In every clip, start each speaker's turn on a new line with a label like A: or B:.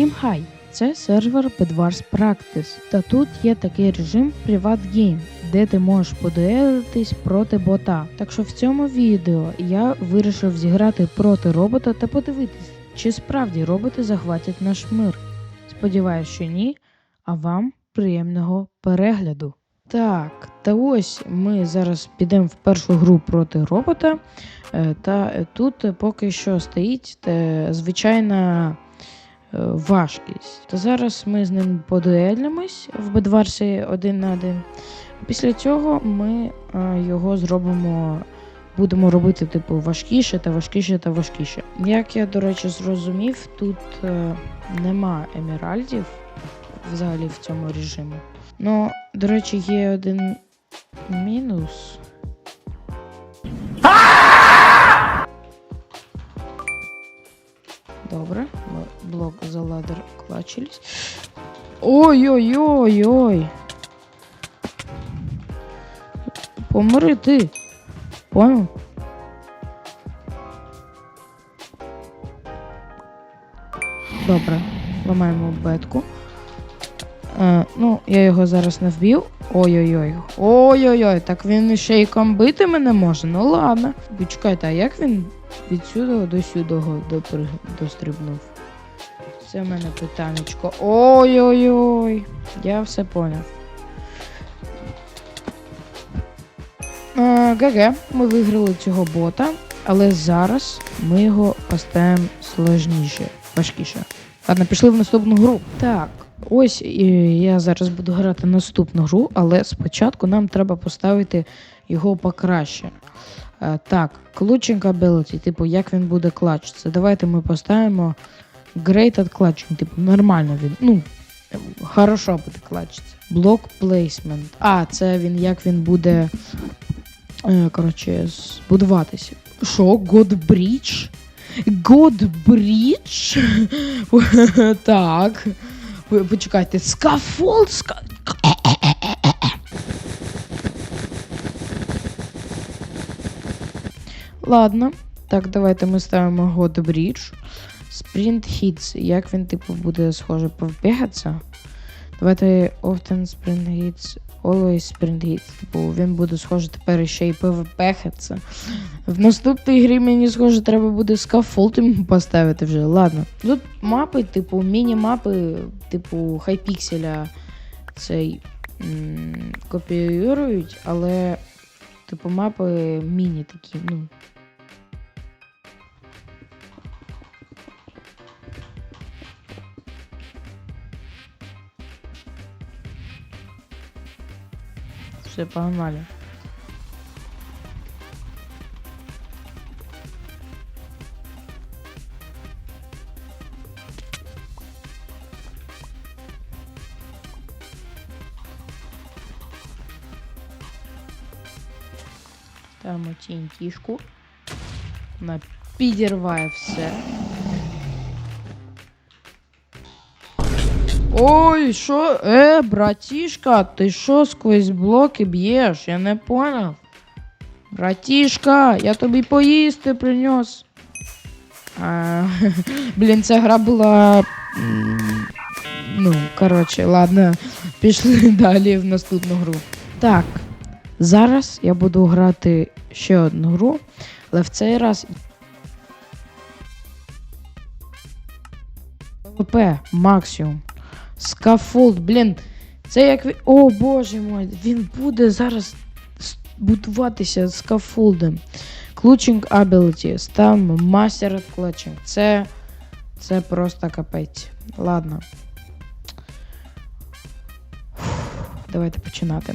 A: Всім хай! Це сервер Bedwars Practice. Та тут є такий режим Privat Game, де ти можеш подуелитись проти бота. Так що в цьому відео я вирішив зіграти проти робота та подивитись, чи справді роботи захватять наш мир. Сподіваюсь, що ні. А вам приємного перегляду. Так, та ось ми зараз підемо в першу гру проти робота. Е, Та тут поки що стоїть е, звичайна важкість. То зараз ми з ним подуельнимось в бедварсі один на один. Після цього ми його зробимо. Будемо робити, типу, важкіше та важкіше та важкіше. Як я, до речі, зрозумів, тут е, нема еміральдів взагалі в цьому режимі. Ну, до речі, є один мінус. Добре, блок за ладер клачились. Ой-ой-ой-ой. Помри ти. Понял? Добре, ламаємо бетку. Е, ну, я його зараз не вб'ю. Ой-ой-ой. Ой-ой-ой, так він ще й комбити мене може. Ну ладно. Ви чекайте, а як він від сюди до сюди дострибнув? Це в мене питанечко. Ой-ой-ой. Я все поняв. ГГ, ми виграли цього бота, але зараз ми його поставимо сложніше, важкіше. Ладно, пішли в наступну гру. Так, ось я зараз буду грати наступну гру, але спочатку нам треба поставити його покраще. Так, clutching ability, типу, як він буде клатчитися. Давайте ми поставимо Great at типу, нормально він. Ну, хорошо буде клатчитися. Block placement. А, це він як він буде. е, Коротше, збудуватися. Що? God Bridge? God Bridge? так. Почекайте. Scaffold? Ска... Ладно. Так, давайте ми ставимо God Bridge. Sprint Hits. Як він, типу, буде схоже повбігатися? Давайте often sprint hits, always sprint hits. Типу, він буде схоже тепер ще й пвпхатися. В наступній грі мені схоже, треба буде скафолд йому поставити вже. Ладно. Тут мапи, типу, міні-мапи, типу, хайпікселя цей м- копіюють, але, типу, мапи міні такі, ну. Все, погнали. Ставимо тінтішку. Вона підірває все. Ой, що? Е, братішка, ти що сквозь блоки б'єш? Я не поняв. Братішка, я тобі поїсти принес. Блін, ця гра була. Ну, коротше, ладно, пішли далі в наступну гру. Так, зараз я буду грати ще одну гру, але в цей раз. ПВП максимум. Скафолд, блін. Це як він. О боже мой, він буде зараз будуватися скафолдом. Клучинг ability. Там мастер клучинг. Це. Це просто капець. Ладно. Фух, Давайте починати.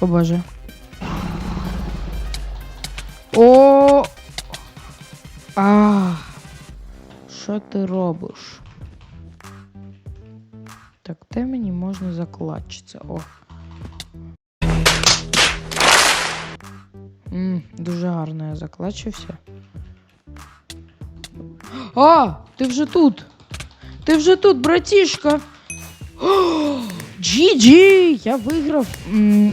A: О боже. О. А. Що ти робиш? Так, де мені можна заклатчитися? О. М, дуже гарно я заклачився. А, ти вже тут. Ти вже тут, братішка. GG! Я виграв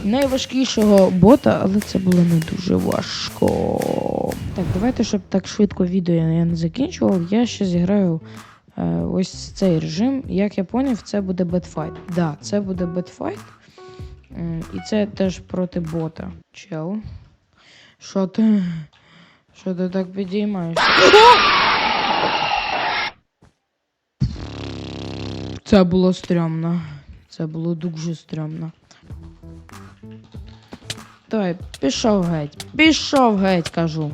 A: найважкішого бота, але це було не дуже важко. Так, давайте, щоб так швидко відео я не закінчував, я ще зіграю е, ось цей режим. Як я поняв, це буде бетфайт. Так, да, це буде бетфайт. М, І це теж проти бота. Чел. Що ти? Що ти так підіймаєшся? Це було стрьомно. Це було дуже стрьомно. Давай, пішов геть. Пішов геть, кажу.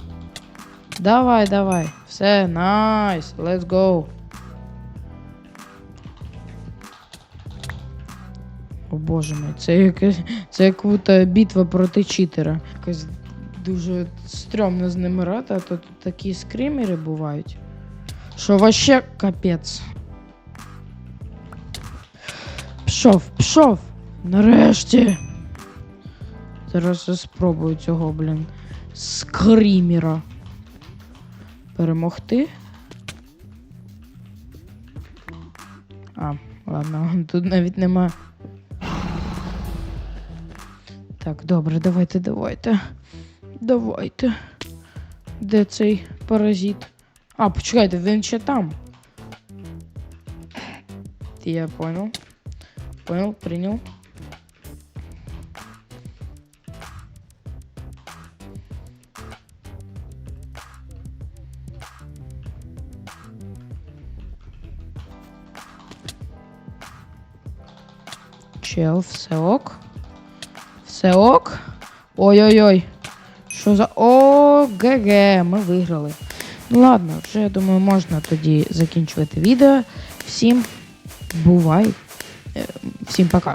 A: Давай, давай. Все, найс. Let's go. О боже мій, це якась. Це як битва проти читера. Якось дуже стрьомно з ними грати, а то тут такі скримери бувають. Що вообще капець. Пішов, пішов. Нарешті. Зараз я спробую цього, блін. Скрімера. Перемогти. А, ладно, тут навіть нема. Так, добре, давайте, давайте. Давайте. Де цей паразит? А, почекайте, він ще там. Я понял. Понял, принял. Чел, все ок. Все ок. Ой-ой-ой. Що за. О, ГГ, ми виграли. Ну ладно, вже я думаю, можна тоді закінчувати відео. Всім бувай. Всім пока.